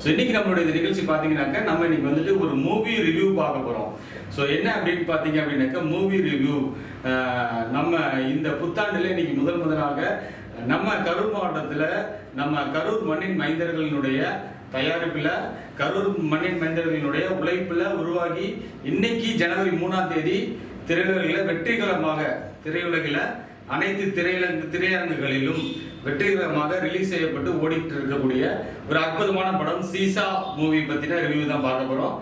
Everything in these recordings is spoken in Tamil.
ஸோ இன்னைக்கு நம்மளுடைய இந்த நிகழ்ச்சி பார்த்தீங்கன்னாக்கா நம்ம இன்னைக்கு வந்துட்டு ஒரு மூவி ரிவ்யூ பார்க்க போகிறோம் ஸோ என்ன அப்படின்னு பார்த்தீங்க அப்படின்னாக்கா மூவி ரிவ்யூ நம்ம இந்த புத்தாண்டில் இன்னைக்கு முதல் முதலாக நம்ம கரூர் மாவட்டத்தில் நம்ம கரூர் மண்ணின் மைந்தர்களினுடைய தயாரிப்பில் கரூர் மண்ணின் மைந்தர்களினுடைய உழைப்பில் உருவாகி இன்னைக்கு ஜனவரி மூணாம் தேதி திரையுலகில் வெற்றிகரமாக திரையுலகில் அனைத்து திரையரங்கு திரையரங்குகளிலும் வெற்றிகரமாக ரிலீஸ் செய்யப்பட்டு ஓடிட்டு இருக்கக்கூடிய ஒரு அற்புதமான படம் சீசா மூவி பத்தின ரிவ்யூ தான் பார்க்க போறோம்.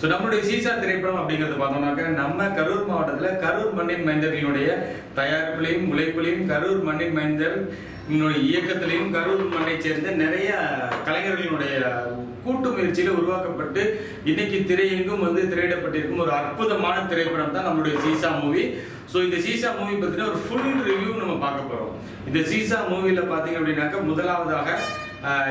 ஸோ நம்மளுடைய சீசா திரைப்படம் அப்படிங்கிறது பார்த்தோம்னாக்க நம்ம கரூர் மாவட்டத்தில் கரூர் மண்ணின் மைந்தர்களுடைய தயாரிப்புலையும் உழைப்புலையும் கரூர் மண்ணின் மைந்தர் இயக்கத்திலையும் கரூர் மண்ணை சேர்ந்த நிறைய கலைஞர்களினுடைய கூட்டு முயற்சியில் உருவாக்கப்பட்டு இன்னைக்கு திரையெங்கும் வந்து திரையிடப்பட்டிருக்கும் ஒரு அற்புதமான திரைப்படம் தான் நம்மளுடைய சீசா மூவி. ஸோ இந்த சீசா மூவி பார்த்தீங்கன்னா ஒரு ஃபுல் ரிவ்யூ நம்ம பார்க்க போகிறோம் இந்த சீசா மூவியில் பார்த்தீங்க அப்படின்னாக்கா முதலாவதாக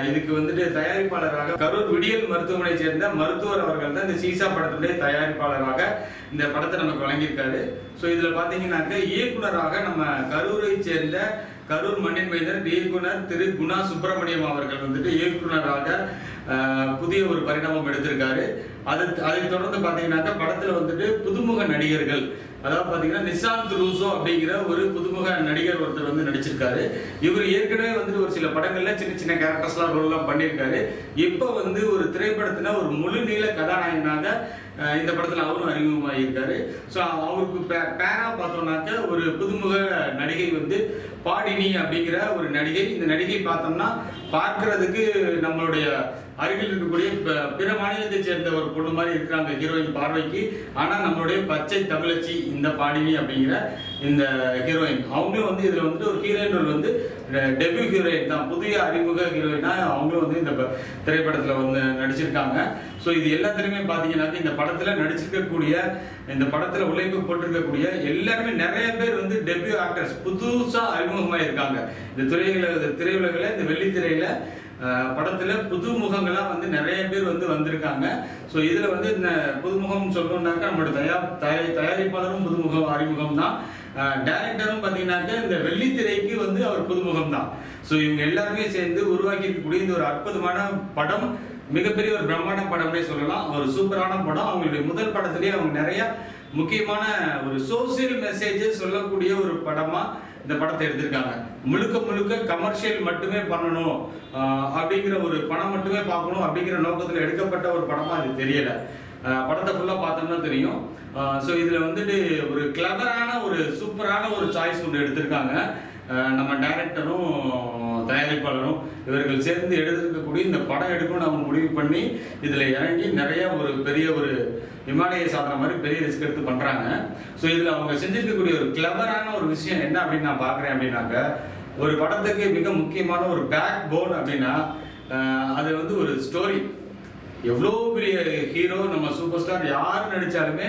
இதுக்கு வந்துட்டு தயாரிப்பாளராக கரூர் விடியல் மருத்துவமனை சேர்ந்த மருத்துவர் அவர்கள் தான் இந்த சீசா படத்துடைய தயாரிப்பாளராக இந்த படத்தை நமக்கு வழங்கியிருக்காரு. ஸோ இதில் பார்த்தீங்கன்னாக்க இயக்குனராக நம்ம கரூரை சேர்ந்த கரூர் மண்ணின் மைந்தர் இயக்குனர் திரு குணா சுப்பிரமணியம் அவர்கள் வந்துட்டு இயக்குனராக புதிய ஒரு பரிணாமம் எடுத்திருக்காரு. அது அதை தொடர்ந்து பார்த்தீங்கன்னாக்கா படத்தில் வந்துட்டு புதுமுக நடிகர்கள் அதாவது பார்த்தீங்கன்னா நிசாந்த் ரூசோ அப்படிங்கிற ஒரு புதுமுக நடிகர் ஒருத்தர் வந்து நடிச்சிருக்காரு. இவர் ஏற்கனவே வந்துட்டு ஒரு சில படங்கள்ல சின்ன சின்ன கேரக்டர்ஸ்லாம் ரோல்லாம் பண்ணியிருக்காரு. இப்போ வந்து ஒரு திரைப்படத்துல ஒரு முழு நீள கதாநாயகனாக இந்த படத்துல அவரும் அறிமுகமாகியிருக்காரு. ஸோ அவருக்கு பே- பேரா பார்த்தோம்னாக்க ஒரு புதுமுக நடிகை வந்து பாடினி அப்படிங்கிற ஒரு நடிகை. இந்த நடிகை பார்த்தோம்னா பார்க்கறதுக்கு நம்மளுடைய அருகில் இருக்கக்கூடிய பிற மாநிலத்தை சேர்ந்த ஒரு பொண்ணு மாதிரி இருக்கிறாங்க ஹீரோயின் பார்வைக்கு ஆனால் நம்மளுடைய பச்சை தமிழச்சி இந்த பாடினி அப்படிங்கிற இந்த ஹீரோயின் அவங்களும் வந்து இதில் வந்து ஒரு ஹீரோயின் வந்து டெபியூ ஹீரோயின் தான். புதிய அறிமுக ஹீரோயினா அவங்களும் வந்து இந்த ப- வந்து நடிச்சிருக்காங்க. ஸோ இது எல்லாத்துலேயுமே பார்த்தீங்கன்னாக்க இந்த படத்தில் நடிச்சிருக்கக்கூடிய இந்த படத்தில் உழைப்பு போட்டிருக்கக்கூடிய எல்லாருமே நிறைய பேர் வந்து டெபியூ ஆக்டர்ஸ் புதுசாக அறிமுகமாக இருக்காங்க இந்த திரையில திரையுலகில் இந்த வெள்ளித்திரையில் படத்தில் புதுமுகங்களாக வந்து நிறைய பேர் வந்து வந்திருக்காங்க. ஸோ இதில் வந்து இந்த புதுமுகம் சொல்லணும்னாக்கா நம்மளோட தயார் தயாரி தயாரிப்பாளரும் புதுமுகம் அறிமுகம் தான். டேரக்டரும் பார்த்தீங்கன்னாக்கா இந்த வெள்ளித்திரைக்கு வந்து அவர் புதுமுகம் தான். ஸோ இவங்க எல்லாருமே சேர்ந்து உருவாக்கி இருக்கக்கூடிய இந்த ஒரு அற்புதமான படம் மிகப்பெரிய ஒரு பிரம்மாண்ட படம்னே சொல்லலாம். ஒரு சூப்பரான படம். அவங்களுடைய முதல் படத்திலேயே அவங்க நிறைய முக்கியமான ஒரு சோசியல் மெசேஜஸ் சொல்லக்கூடிய ஒரு படமாக இந்த படத்தை எடுத்திருக்காங்க. முழுக்க முழுக்க கமர்ஷியல் மட்டுமே பண்ணணும். அப்படிங்கிற ஒரு படம் மட்டுமே பார்க்கணும் அப்படிங்கிற நோக்கத்தில் எடுக்கப்பட்ட ஒரு படமா அது தெரியல. படத்தை ஃபுல்லாக பார்த்தோம்னா தெரியும். ஸோ இதில் வந்துட்டு ஒரு கிளவரான ஒரு சூப்பரான ஒரு சாய்ஸ் ஒன்று எடுத்திருக்காங்க. நம்ம டைரக்டரும் தயாரிப்பாளரும் இவர்கள் சேர்ந்து எடுத்திருக்கக்கூடிய இந்த படம் எடுக்கணும்னு அவங்க முடிவு பண்ணி இதில் இறங்கி நிறைய ஒரு பெரிய ஒரு இமாலய சாதனை மாதிரி பெரிய ரிஸ்க் எடுத்து பண்ணுறாங்க ஸோ இதில் அவங்க செஞ்சிருக்கக்கூடிய ஒரு கிளவரான ஒரு விஷயம் என்ன அப்படின்னு நான் பார்க்குறேன் அப்படின்னாக்க ஒரு படத்துக்கு மிக முக்கியமான ஒரு பேக் போன் அப்படின்னா அது வந்து ஒரு ஸ்டோரி எவ்வளோ பெரிய ஹீரோ நம்ம சூப்பர் ஸ்டார் யார் நடித்தாலுமே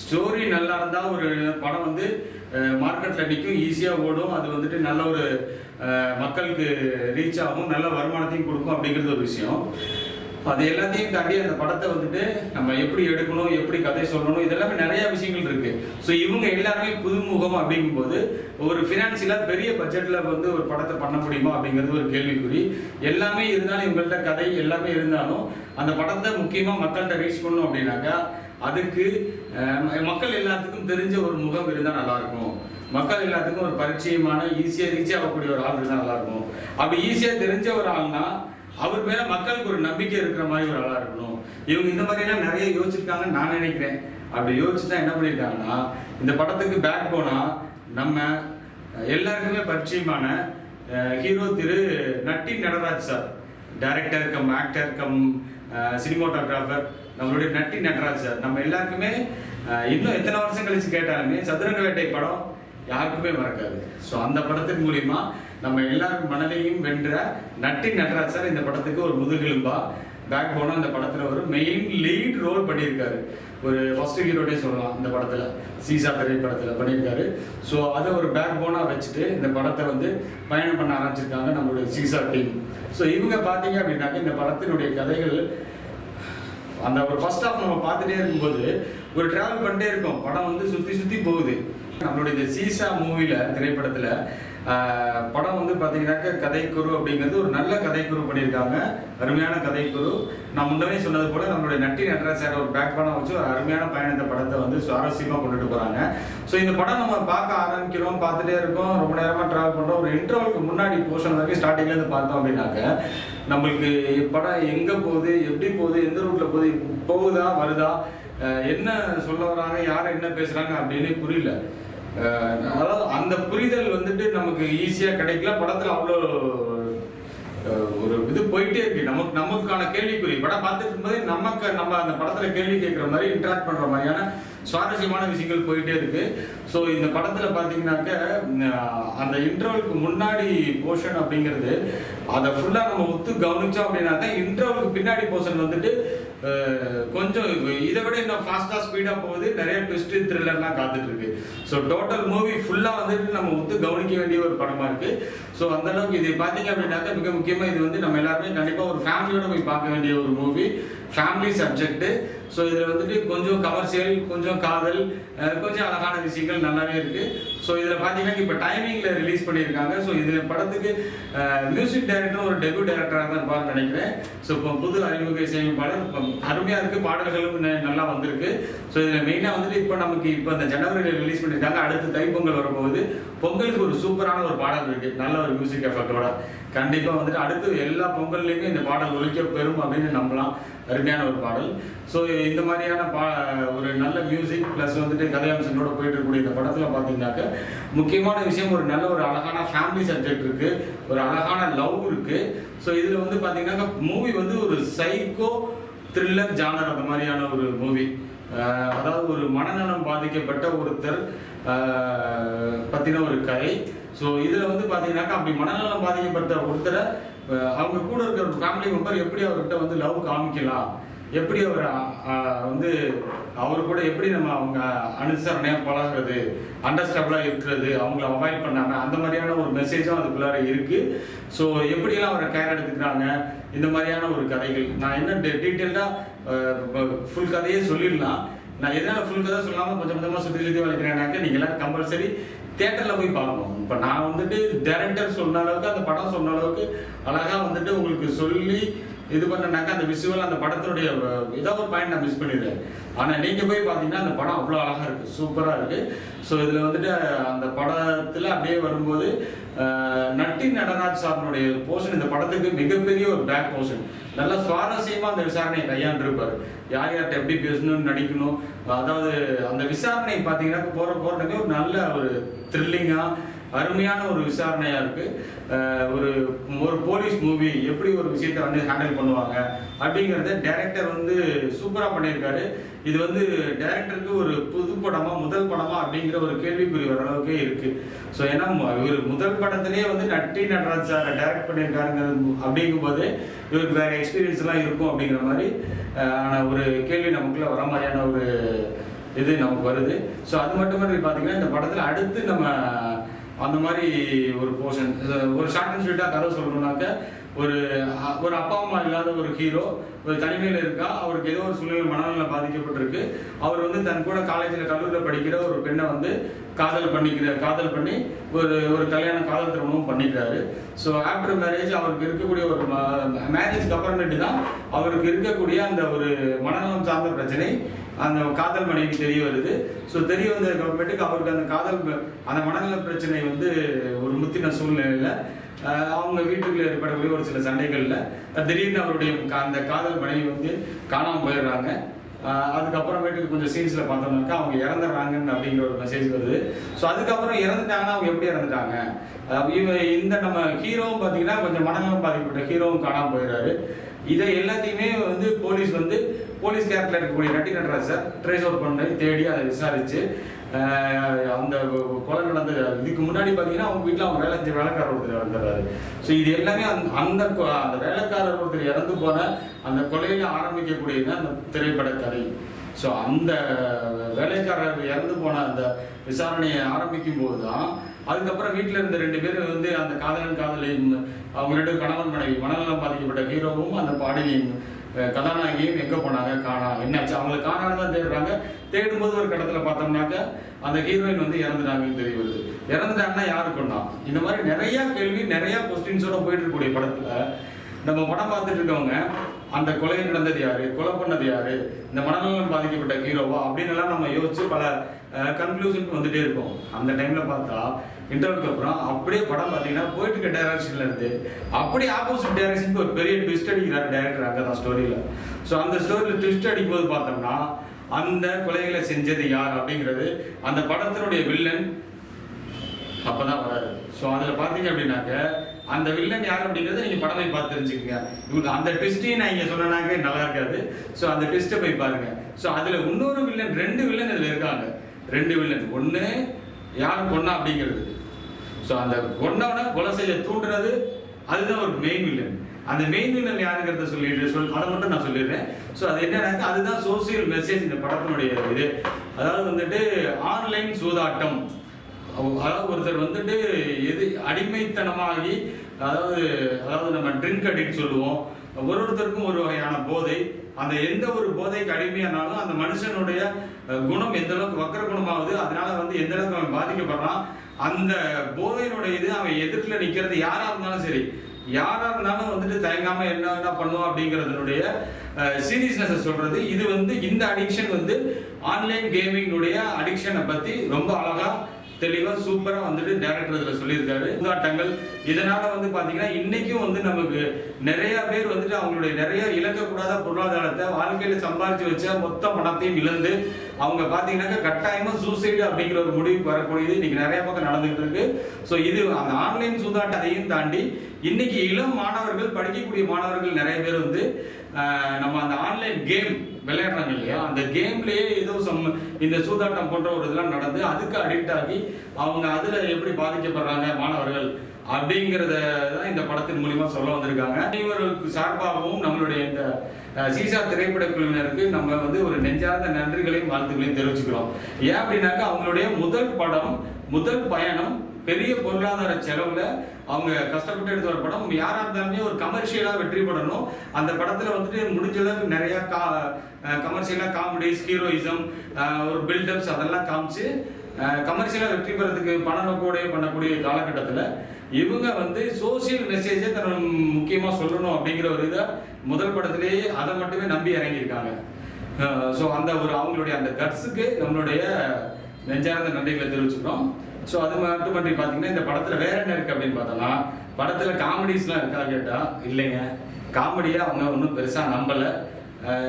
ஸ்டோரி நல்லா இருந்தால் ஒரு படம் வந்து மார்க்கெட்டில் நிற்கும் ஈஸியாக ஓடும். அது வந்துட்டு நல்ல ஒரு மக்களுக்கு ரீச் ஆகும். நல்ல வருமானத்தையும் கொடுக்கும் அப்படிங்கிறது ஒரு விஷயம். அது எல்லாத்தையும் தாண்டி அந்த படத்தை வந்துட்டு நம்ம எப்படி எடுக்கணும் எப்படி கதை சொல்லணும் இதெல்லாமே நிறைய விஷயங்கள் இருக்கு. ஸோ இவங்க எல்லாருமே புதுமுகம் அப்படிங்கும்போது ஒரு ஃபினான்சியலாக பெரிய பட்ஜெட்டில் வந்து ஒரு படத்தை பண்ண முடியுமா அப்படிங்கிறது ஒரு கேள்விக்குறி. எல்லாமே இருந்தாலும் இவங்கள்ட்ட கதை எல்லாமே இருந்தாலும் அந்த படத்தை முக்கியமாக மக்கள்கிட்ட ரீச் பண்ணணும் அப்படின்னாக்கா அதுக்கு மக்கள் எல்லாத்துக்கும் தெரிஞ்ச ஒரு முகம் இருந்தால் நல்லா இருக்கும் மக்கள் எல்லாத்துக்கும் ஒரு பரிச்சயமான ஈஸியாக ரீச் ஆகக்கூடிய ஒரு ஆள் இருந்தால் நல்லா இருக்கும் அப்படி ஈஸியாக தெரிஞ்ச ஒரு ஆள்னா அவர் மேலே மக்களுக்கு ஒரு நம்பிக்கை இருக்கிற மாதிரி ஒரு ஆளாக இருக்கணும். இவங்க இந்த மாதிரிலாம் நிறைய யோசிச்சிருக்காங்கன்னு நான் நினைக்கிறேன். அப்படி யோசிச்சு தான் என்ன பண்ணியிருக்காங்கன்னா இந்த படத்துக்கு பேக் போனால் நம்ம எல்லாருக்குமே பரிச்சயமான ஹீரோ திரு Natty Natraj sir. Director cum actor cum cinematographer நம்மளுடைய நட்டி நட்ராஜ் சார். நம்ம எல்லாருக்குமே இன்னும் எத்தனை வருஷம் கழிச்சு கேட்டாலுமே சதுரங்க வேட்டை படம் யாருக்குமே மறக்காது. ஸோ அந்த படத்தின் மூலியமா நம்ம எல்லாரும் மனதையும் வென்ற நட்டி நட்ராஜ் சார் இந்த படத்துக்கு ஒரு முதுகெலும்பா பேக் போனா இந்த படத்துல ஒரு மெயின் லீட் ரோல் பண்ணியிருக்காரு. ஒரு ஃபர்ஸ்ட் ஹீரோட்டே சொல்லலாம் இந்த படத்துல. சீசா திரைப்படத்துல பண்ணியிருக்காரு. ஸோ அதை ஒரு பேக் போனா வச்சுட்டு இந்த படத்தை வந்து பயணம் பண்ண ஆரம்பிச்சிருக்காங்க நம்மளுடைய சீசா டீம். ஸோ இவங்க பார்த்தீங்க அப்படின்னாக்க இந்த படத்தினுடைய கதைகள் அந்த ஒரு ஃபர்ஸ்ட் ஆஃப் நம்ம பார்த்துட்டே இருக்கும்போது ஒரு டிராவல் பண்ணிட்டே இருக்கோம். படம் வந்து சுற்றி சுற்றி போகுது. நம்மளுடைய இந்த சீசா மூவியில் திரைப்படத்தில் படம் வந்து பார்த்தீங்கன்னாக்க கதைக்குரு அப்படிங்கிறது ஒரு நல்ல கதைக்குரு பண்ணியிருக்காங்க. அருமையான கதைக்குரு. நான் முன்னமே சொன்னது போல நம்மளுடைய நட்டி நடராஜர் சார் ஒரு பேக் படம் வச்சு ஒரு அருமையான பயணத்தை படத்தை வந்து சுவாரஸ்யமாக கொண்டுட்டு போகிறாங்க ஸோ இந்த படம் நம்ம பார்க்க ஆரம்பிக்கிறோம் பார்த்துட்டே இருக்கோம். ரொம்ப நேரமாக ட்ராவல் பண்ணுறோம் ஒரு இன்டர்வலுக்கு முன்னாடி போர்ஷன் வரைக்கும் ஸ்டார்டிங்லேருந்து பார்த்தோம் அப்படின்னாக்க நம்மளுக்கு படம் எங்கே போகுது எப்படி போகுது எந்த ரூட்டில் போகுது போகுதா வருதா என்ன சொல்ல வராங்க யார் என்ன பேசுகிறாங்க அப்படின்னு புரியல. அதாவது அந்த புரிதல் வந்துட்டு நமக்கு ஈஸியாக கிடைக்கல. படத்தில் அவ்வளோ ஒரு இது போயிட்டே இருக்கு. நமக்கு நமக்கான கேள்விக்குறி. படம் பார்த்துட்டு இருக்கும்போதே நமக்கு நம்ம அந்த படத்தில் கேள்வி கேட்குற மாதிரி இன்ட்ராக்ட் பண்ணுற மாதிரியான சுவாரஸ்யமான விஷயங்கள் போயிட்டே இருக்கு. ஸோ இந்த படத்தில் பார்த்தீங்கன்னாக்க அந்த இன்டர்வலுக்கு முன்னாடி போர்ஷன் அப்படிங்கிறது அதை ஃபுல்லாக நம்ம ஒத்து கவனிச்சோம் அப்படின்னாக்க இன்டர்வலுக்கு பின்னாடி போர்ஷன் வந்துட்டு கொஞ்சம் இதை விட இன்னும் ஃபாஸ்ட்டாக ஸ்பீடாக போகுது. நிறைய ட்விஸ்ட் த்ரில்லர்லாம் காத்துட்ருக்கு. ஸோ டோட்டல் மூவி ஃபுல்லாக வந்துட்டு நம்ம வந்து கவனிக்க வேண்டிய ஒரு படமாக இருக்குது ஸோ அந்தளவுக்கு இது பார்த்தீங்க அப்படின்னாக்க மிக முக்கியமாக இது வந்து நம்ம எல்லாருமே கண்டிப்பாக ஒரு ஃபேமிலியோட போய் பார்க்க வேண்டிய ஒரு மூவி ஃபேமிலி சப்ஜெக்ட்டு ஸோ இதில் வந்துட்டு கொஞ்சம் கமர்ஷியல் கொஞ்சம் காதல் கொஞ்சம் அழகான விஷயங்கள் நல்லாவே இருக்குது ஸோ இதில் பார்த்தீங்கன்னா இப்போ டைமிங்கில் ரிலீஸ் பண்ணியிருக்காங்க. ஸோ இதில் படத்துக்கு மியூசிக் டைரக்டர் ஒரு டெபியூ டைரக்டராக தான் இருப்பார்னு நினைக்கிறேன். ஸோ இப்போ புது அறிமுக இசையமைப்பாளர் இப்போ அருமையாக இருக்குது பாடல்களும் நல்லா வந்திருக்கு. ஸோ இதில் மெயினாக வந்துட்டு இப்போ நமக்கு இப்போ இந்த ஜனவரியில் ரிலீஸ் பண்ணியிருக்காங்க. அடுத்து தைப்பொங்கல் வரும்போது பொங்கலுக்கு ஒரு சூப்பரான ஒரு பாடல் இருக்குது நல்ல ஒரு மியூசிக் எஃபெக்டோட கண்டிப்பாக வந்துட்டு அடுத்து எல்லா பொங்கல்லையுமே இந்த பாடல் ஒழிக்க பெறும் அப்படின்னு நம்பலாம். அருமையான ஒரு பாடல். ஸோ இந்த மாதிரியான பா ஒரு நல்ல மியூசிக் ப்ளஸ் வந்துட்டு கதையம்சங்களோட போயிட்டு இருக்கக்கூடிய இந்த படத்தில் பார்த்தீங்கன்னாக்க முக்கியமான விஷயம் ஒரு நல்ல ஒரு அழகான ஃபேமிலி சப்ஜெக்ட் இருக்கு ஒரு அழகான லவ் இருக்கு. ஸோ இதில் வந்து பார்த்தீங்கன்னாக்க மூவி வந்து ஒரு சைக்கோ த்ரில்லர் ஜானர் அந்த மாதிரியான ஒரு மூவி அதாவது ஒரு மனநலம் பாதிக்கப்பட்ட ஒருத்தர் பற்றின ஒரு கதை. ஸோ இதில் வந்து பார்த்தீங்கன்னாக்கா அப்படி மனநலம் பாதிக்கப்பட்ட ஒருத்தரை அவங்க கூட இருக்கிற ஒரு ஃபேமிலி மெம்பர் எப்படி அவர்கிட்ட வந்து லவ் காமிக்கலாம்? எப்படி அவர் வந்து அவர் கூட எப்படி நம்ம அவங்க அனுசரணையாக பழகுறது அண்டர்ஸ்டாபிளாக இருக்கிறது அவங்கள அவாய்ட் பண்ணாங்க அந்த மாதிரியான ஒரு மெசேஜும் அதுக்குள்ளார இருக்கு. ஸோ எப்படியெல்லாம் அவரை கேர் எடுத்துக்கிறாங்க? இந்த மாதிரியான ஒரு கதைகள். நான் என்ன டீட்டெயில்டாக ஃபுல் கதையே சொல்லிடலாம். நான் எதனால ஃபுல் கதை சொல்லாமல் கொஞ்சம் கொஞ்சமாக சுற்றி சுற்றி வளைக்கிறேன்னாக்க நீங்கள் எல்லாம் கம்பல்சரி தேட்டரில் போய் பார்க்கணும். இப்போ நான் வந்துட்டு டேரக்டர் சொன்ன அளவுக்கு அந்த படம் சொன்ன அளவுக்கு அழகாக வந்துட்டு உங்களுக்கு சொல்லி இது பண்ணனாக்கா அந்த விஷுவல் அந்த படத்தினுடைய ஏதோ ஒரு பாயிண்ட் நான் மிஸ் பண்ணிடுறேன். ஆனால் நீங்கள் போய் பார்த்தீங்கன்னா அந்த படம் அவ்வளோ அழகாக இருக்குது சூப்பராக இருக்குது ஸோ இதில் வந்துட்டு அந்த படத்தில் அப்படியே வரும்போது அஹ், நட்டி நடராஜ் சாரனுடைய போர்ஷன் இந்த படத்துக்கு மிகப்பெரிய ஒரு பேக் போர்ஷன் நல்லா சுவாரஸ்யமாக அந்த விசாரணையை கையாண்டிருப்பார். யார் யார்கிட்ட எப்படி பேசணும்னு நடிக்கணும்? அதாவது அந்த விசாரணை பார்த்தீங்கன்னா போகிற போகிறதுக்கு ஒரு நல்ல ஒரு த்ரில்லிங்காக அருமையான ஒரு விசாரணையாக இருக்குது ஒரு ஒரு போலீஸ் மூவி எப்படி ஒரு விஷயத்தை வந்து ஹேண்டில் பண்ணுவாங்க அப்படிங்கிறத டேரக்டர் வந்து சூப்பராக பண்ணியிருக்காரு. இது வந்து டேரக்டருக்கு ஒரு புது படமா முதல் படமா அப்படிங்கிற ஒரு கேள்விக்குறி வர அளவுக்கு இருக்கு. ஸோ ஏன்னா இவர் முதல் படத்திலேயே வந்து நட்டி நடராஜ் சார் டேரக்ட் பண்ணியிருக்காருங்கிறது அப்படிங்கும்போது இவருக்கு வேற எக்ஸ்பீரியன்ஸ்லாம் இருக்கும் அப்படிங்கிற மாதிரி ஆனால் ஒரு கேள்வி நமக்குள்ள வர மாதிரியான ஒரு இது நமக்கு வருது. ஸோ அது மட்டும் பார்த்தீங்கன்னா இந்த படத்தில் அடுத்து நம்ம அந்த மாதிரி ஒரு போர்ஷன் ஒரு ஷார்ட் அண்ட் ஸ்வீட்டாக கதை சொல்லணும்னாக்க ஒரு ஒரு அப்பா அம்மா இல்லாத ஒரு ஹீரோ ஒரு தனிமையில் இருக்கா? அவருக்கு ஏதோ ஒரு சூழ்நிலை மனநலம் பாதிக்கப்பட்டிருக்கு. அவர் வந்து தன் கூட காலேஜில் கல்லூரியில் படிக்கிற ஒரு பெண்ணை வந்து காதல் பண்ணிக்கிற காதல் பண்ணி ஒரு ஒரு கல்யாண காதல் திருமணமும் பண்ணிக்கிறாரு. ஸோ ஆஃப்டர் மேரேஜ் அவருக்கு இருக்கக்கூடிய ஒரு மேரேஜ்க்கு அப்புறமேட்டு தான் அவருக்கு இருக்கக்கூடிய அந்த ஒரு மனநலம் சார்ந்த பிரச்சனை அந்த காதல் மனைவி தெரிய வருது. ஸோ தெரிய வந்ததுக்கு அப்புறமேட்டுக்கு அவருக்கு அந்த காதல் ப- அந்த மனநல பிரச்சனை வந்து ஒரு முத்தின சூழ்நிலையில் அவங்க வீட்டுக்குள்ள ஏற்படக்கூடிய ஒரு சில சண்டைகளில் திடீர்னு அவருடைய கா- அந்த காதல் மனைவி வந்து காணாமல் போயிடுறாங்க. அதுக்கப்புறமேட்டுக்கு கொஞ்சம் சீன்ஸில் பார்த்தோம்னாக்கா அவங்க இறந்துடுறாங்கன்னு அப்படிங்கிற ஒரு மெசேஜ் வருது. ஸோ அதுக்கப்புறம் இறந்துட்டாங்கன்னா அவங்க எப்படி இறந்துட்டாங்க? இந்த நம்ம ஹீரோவும் பார்த்தீங்கன்னா கொஞ்சம் மனநலம் பாதிக்கப்பட்ட ஹீரோவும் காணாமல் போயிடுறாரு. இதை எல்லாத்தையுமே வந்து போலீஸ் வந்து போலீஸ் கேரக்டர் இருக்கக்கூடிய Natty Natraj sir trace out பண்ணி தேடி அதை விசாரித்து அந்த கொலை நடந்த இதுக்கு முன்னாடி பார்த்தீங்கன்னா அவங்க வீட்டில் அவங்க வேலை செஞ்ச வேலைக்காரர் ஒருத்தர் இறந்துறாரு. ஸோ இது எல்லாமே அந்த அந்த அந்த வேலைக்காரர் ஒருத்தர் இறந்து போன அந்த கொலையில ஆரம்பிக்கக்கூடியது அந்த திரைப்பட கதை ஸோ அந்த வேலைக்காரர் இறந்து போன அந்த விசாரணையை ஆரம்பிக்கும் போது தான் அதுக்கப்புறம் வீட்டில் இருந்த ரெண்டு பேரும் வந்து அந்த காதலன் காதலியும் அவங்களோட கணவன் மனைவி மனநலம் பாதிக்கப்பட்ட ஹீரோவும் அந்த பாடகியும் கதாநாயகியும் எங்கே போனாங்க? காணா. என்னாச்சு அவங்களை காணான்னு தான் தேடுறாங்க. தேடும்போது ஒரு கடத்தில் பார்த்தோம்னாக்க அந்த ஹீரோயின் வந்து இறந்துட்டாங்கன்னு தெரிய வருது. இறந்துட்டாங்கன்னா யாரு கொண்டா? இந்த மாதிரி நிறைய கேள்வி நிறைய கொஸ்டின்ஸோட போயிட்டு இருக்கக்கூடிய படத்துல நம்ம படம் பார்த்துட்டு இருக்கவங்க அந்த கொலை நடந்தது யாரு? கொலை பண்ணது யாரு? இந்த மனநலம் பாதிக்கப்பட்ட ஹீரோவா? அப்படின்னு எல்லாம் நம்ம யோசிச்சு பல கன்க்ளூஷனுக்கு வந்துட்டே இருக்கும். அந்த டைம்ல பார்த்தா இன்டர்வியூக்கு அப்புறம் அப்படியே படம் பார்த்தீங்கன்னா போயிட்டு இருக்க டைரக்ஷன்ல இருந்து அப்படியே ஆப்போசிட் டைரக்ஷனுக்கு ஒரு பெரிய ட்விஸ்ட் அடிக்கிறார் டைரக்டர் அங்கே தான் ஸ்டோரியில் ஸோ அந்த ஸ்டோரியில் ட்விஸ்ட் அடிக்கும்போது பார்த்தோம்னா அந்த கொலைகளை செஞ்சது யார் அப்படிங்கிறது அந்த படத்தினுடைய வில்லன் அப்பதான் வராது ஸோ அதில் பார்த்தீங்க அப்படின்னாக்க அந்த வில்லன் யார் அப்படிங்கறத நீங்க படமே பார்த்து தெரிஞ்சுக்கங்க. இவங்க அந்த ட்விஸ்டையும் நான் இங்க சொன்னாக்க நல்லா இருக்காது. ஸோ அந்த ட்விஸ்ட்டை போய் பாருங்க. ஸோ அதுல இன்னொரு வில்லன் ரெண்டு வில்லன் இதுல இருக்காங்க. ரெண்டு வில்லன் ஒன்று யார்? கொன்னா அப்படிங்கிறது. ஸோ அந்த கொன்னவனை கொலை செய்ய தூண்டுறது அதுதான் ஒரு மெயின் வில்லன் அந்த மெயின் வில்லன் யாருங்கிறத சொல்லிட்டு சொல் அதை மட்டும் நான் சொல்லிடுறேன். ஸோ அது என்னன்னாக்கா அதுதான் சோசியல் மெசேஜ் இந்த படத்தினுடைய இது. அதாவது வந்துட்டு ஆன்லைன் சூதாட்டம். அதாவது ஒருத்தர் வந்துட்டு எது அடிமைத்தனமாகி அதாவது அதாவது நம்ம ட்ரிங்க் அடிக்ட் சொல்லுவோம். ஒரு ஒருத்தருக்கும் ஒரு வகையான போதை. அந்த எந்த ஒரு போதைக்கு அடிமையானாலும் அந்த மனுஷனுடைய குணம் எந்த அளவுக்கு வக்கர குணமாகுது அதனால வந்து எந்த அளவுக்கு அவன் பாதிக்கப்படுறான் அந்த போதையினுடைய இது அவன் எதிர்த்துல நிக்கிறது யாரா இருந்தாலும் சரி. யாரா இருந்தாலும் வந்துட்டு தயங்காம என்ன என்ன பண்ணுவோம் அப்படிங்கிறதுனுடைய சீரியஸ்னஸ் சொல்றது. இது வந்து இந்த அடிக்ஷன் வந்து ஆன்லைன் கேமிங்னுடைய அடிக்ஷனை பத்தி ரொம்ப அழகா தெளிவாக சூப்பராக வந்துட்டு டேரக்டர் இதில் சொல்லியிருக்காரு. சூதாட்டங்கள் இதனால் வந்து பார்த்தீங்கன்னா இன்றைக்கும் வந்து நமக்கு நிறைய பேர் வந்துட்டு அவங்களுடைய நிறைய இழக்கக்கூடாத பொருளாதாரத்தை வாழ்க்கையில் சம்பாதிச்சு வச்ச மொத்த பணத்தையும் இழந்து அவங்க பார்த்தீங்கன்னாக்கா கட்டாயமாக சூசைடு அப்படிங்கிற ஒரு முடிவுக்கு வரக்கூடியது இன்றைக்கி நிறைய பக்கம் நடந்துகிட்டு இருக்கு. ஸோ இது அந்த ஆன்லைன் சூதாட்டத்தையும் தாண்டி இன்னைக்கு இளம் மாணவர்கள் படிக்கக்கூடிய மாணவர்கள் நிறைய பேர் வந்து நம்ம அந்த ஆன்லைன் கேம் விளையாடுறாங்க இல்லையா? அந்த கேம்லயே ஏதோ சம் இந்த சூதாட்டம் போன்ற ஒரு இதெல்லாம் நடந்து அதுக்கு அடிக்ட் ஆகி அவங்க அதுல எப்படி பாதிக்கப்படுறாங்க மாணவர்கள் அப்படிங்கிறத தான் இந்த படத்தின் மூலிமா சொல்ல வந்திருக்காங்க. அனைவருக்கு சார்பாகவும் நம்மளுடைய இந்த சீசா திரைப்பட குழுவினருக்கு நம்ம வந்து ஒரு நெஞ்சார்ந்த நன்றிகளையும் வாழ்த்துக்களையும் தெரிவிச்சுக்கிறோம். ஏன் அப்படின்னாக்கா அவங்களுடைய முதல் படம் முதல் பயணம் பெரிய பொருளாதார செலவுல அவங்க கஷ்டப்பட்டு எடுத்த ஒரு படம். யாரா இருந்தாலுமே ஒரு கமர்ஷியலா வெற்றி பெறணும். அந்த படத்துல வந்துட்டு முடிஞ்ச அளவுக்கு நிறைய கா கமர்ஷியலா காமெடிஸ் ஹீரோயிசம் ஒரு பில்டப்ஸ் அதெல்லாம் காமிச்சு கமர்ஷியலா வெற்றி பெறதுக்கு பண நோக்கோடய பண்ணக்கூடிய காலகட்டத்துல இவங்க வந்து சோசியல் மெசேஜை தன் முக்கியமா சொல்லணும் அப்படிங்கிற ஒரு இதை முதல் படத்திலேயே அதை மட்டுமே நம்பி இறங்கியிருக்காங்க. ஸோ அந்த ஒரு அவங்களுடைய அந்த கட்ஸுக்கு நம்மளுடைய நெஞ்சார்ந்த நன்றிகளை தெரிவிச்சுக்கிறோம். ஸோ அது மட்டுமன்றி பார்த்தீங்கன்னா இந்த படத்தில் வேற என்ன இருக்கு அப்படின்னு பார்த்தோம்னா படத்தில் காமெடிஸ்லாம் இருக்கா கேட்டா இல்லைங்க. காமெடியாக அவங்க ஒன்றும் பெருசாக நம்பலை.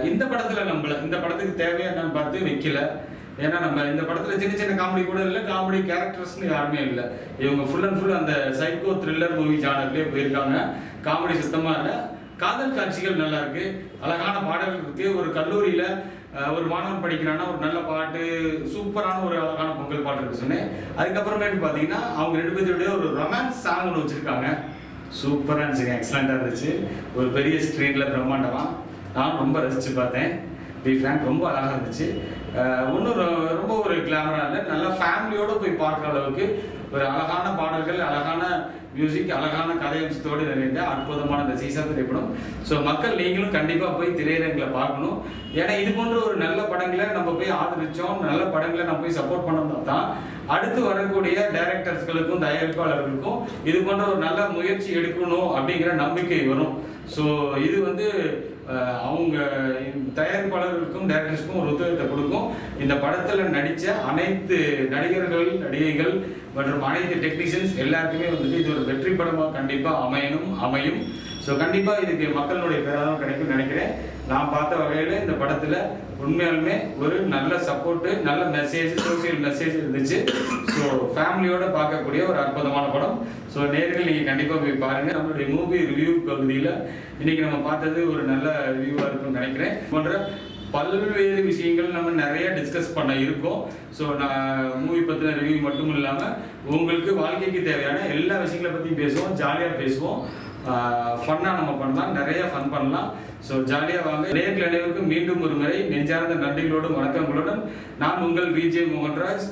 இந்த படத்தில் நம்பலை. இந்த படத்துக்கு தேவையானு பார்த்து வைக்கல. ஏன்னா நம்ம இந்த படத்துல சின்ன சின்ன காமெடி கூட இல்லை காமெடி கேரக்டர்ஸ்னு யாருமே இல்லை. இவங்க ஃபுல் அண்ட் ஃபுல் அந்த சைக்கோ த்ரில்லர் மூவி ஜானர்லேயே போயிருக்காங்க. காமெடி சுத்தமா இல்லை. காதல் காட்சிகள் நல்லா இருக்கு. அழகான பாடல்கள் இருக்கு. ஒரு கல்லூரியில ஒரு மாணவன் படிக்கிறான்னா ஒரு நல்ல பாட்டு சூப்பரான ஒரு அழகான பொங்கல் பாட்டு இருக்கு சொன்னேன். அதுக்கப்புறமேட்டு பார்த்தீங்கன்னா அவங்க ரெண்டு பேருடைய ஒரு ரொமான்ஸ் சாங் ஒன்று வச்சுருக்காங்க. சூப்பராக இருந்துச்சுங்க எக்ஸலண்ட்டாக இருந்துச்சு. ஒரு பெரிய ஸ்க்ரீனில் பிரம்மாண்டமாக நான் ரொம்ப ரசிச்சு பார்த்தேன். பி ஃபேங்க் ரொம்ப அழகாக இருந்துச்சு. ஒன்றும் ரொம்ப ஒரு கிளாமராக இல்லை. நல்லா ஃபேமிலியோடு போய் பார்க்குற அளவுக்கு ஒரு அழகான பாடல்கள் அழகான மியூசிக் அழகான கதையம்சத்தோடு நிறைந்த அற்புதமான இந்த சீசா திரைப்படம். ஸோ மக்கள் நீங்களும் கண்டிப்பாக போய் திரையரங்களை பார்க்கணும். ஏன்னா இது போன்ற ஒரு நல்ல படங்களை நம்ம போய் ஆதரிச்சோம். நல்ல படங்களை நம்ம போய் சப்போர்ட் பண்ணோம்னா தான் அடுத்து வரக்கூடிய டைரக்டர்ஸ்களுக்கும் தயாரிப்பாளர்களுக்கும் இது போன்ற ஒரு நல்ல முயற்சி எடுக்கணும் அப்படிங்கிற நம்பிக்கை வரும். ஸோ இது வந்து அவங்க தயாரிப்பாளர்களுக்கும் டேரக்டர்ஸ்க்கும் ஒரு ஒத்துழைப்பை கொடுக்கும். இந்த படத்தில் நடித்த அனைத்து நடிகர்கள் நடிகைகள் மற்றும் அனைத்து டெக்னீஷியன்ஸ் எல்லாருக்குமே வந்துட்டு இது ஒரு வெற்றி படமாக கண்டிப்பாக அமையணும் அமையும். ஸோ கண்டிப்பாக இதுக்கு மக்களுடைய பேராதம் கிடைக்கும்னு நினைக்கிறேன். நான் பார்த்த வகையில் இந்த படத்தில் உண்மையாலுமே ஒரு நல்ல சப்போர்ட்டு நல்ல மெசேஜ் சோசியல் மெசேஜ் இருந்துச்சு. ஸோ ஃபேமிலியோட பார்க்கக்கூடிய ஒரு அற்புதமான படம். ஸோ நேர்கள் நீங்கள் கண்டிப்பாக போய் பாருங்கள் நம்மளுடைய மூவி ரிவ்யூ பகுதியில் இன்னைக்கு நம்ம பார்த்தது ஒரு நல்ல ரிவ்யூவாக இருக்கும்னு நினைக்கிறேன். போன்ற பல்வேறு விஷயங்கள் நம்ம நிறைய டிஸ்கஸ் பண்ண இருக்கோம். ஸோ நான் மூவி பற்றின ரிவ்யூ மட்டும் இல்லாமல் உங்களுக்கு வாழ்க்கைக்கு தேவையான எல்லா விஷயங்களை பற்றியும் பேசுவோம் ஜாலியாக பேசுவோம். ஃபன்னாக நம்ம பண்ணலாம். நிறைய ஃபன் பண்ணலாம். ஸோ ஜாலியாக வாங்க. நேர்கள் அனைவருக்கும் மீண்டும் ஒரு முறை நெஞ்சார்ந்த நன்றிகளோடும் வணக்கங்களுடன். நான் உங்கள் விஜய் மோகன்ராஜ்.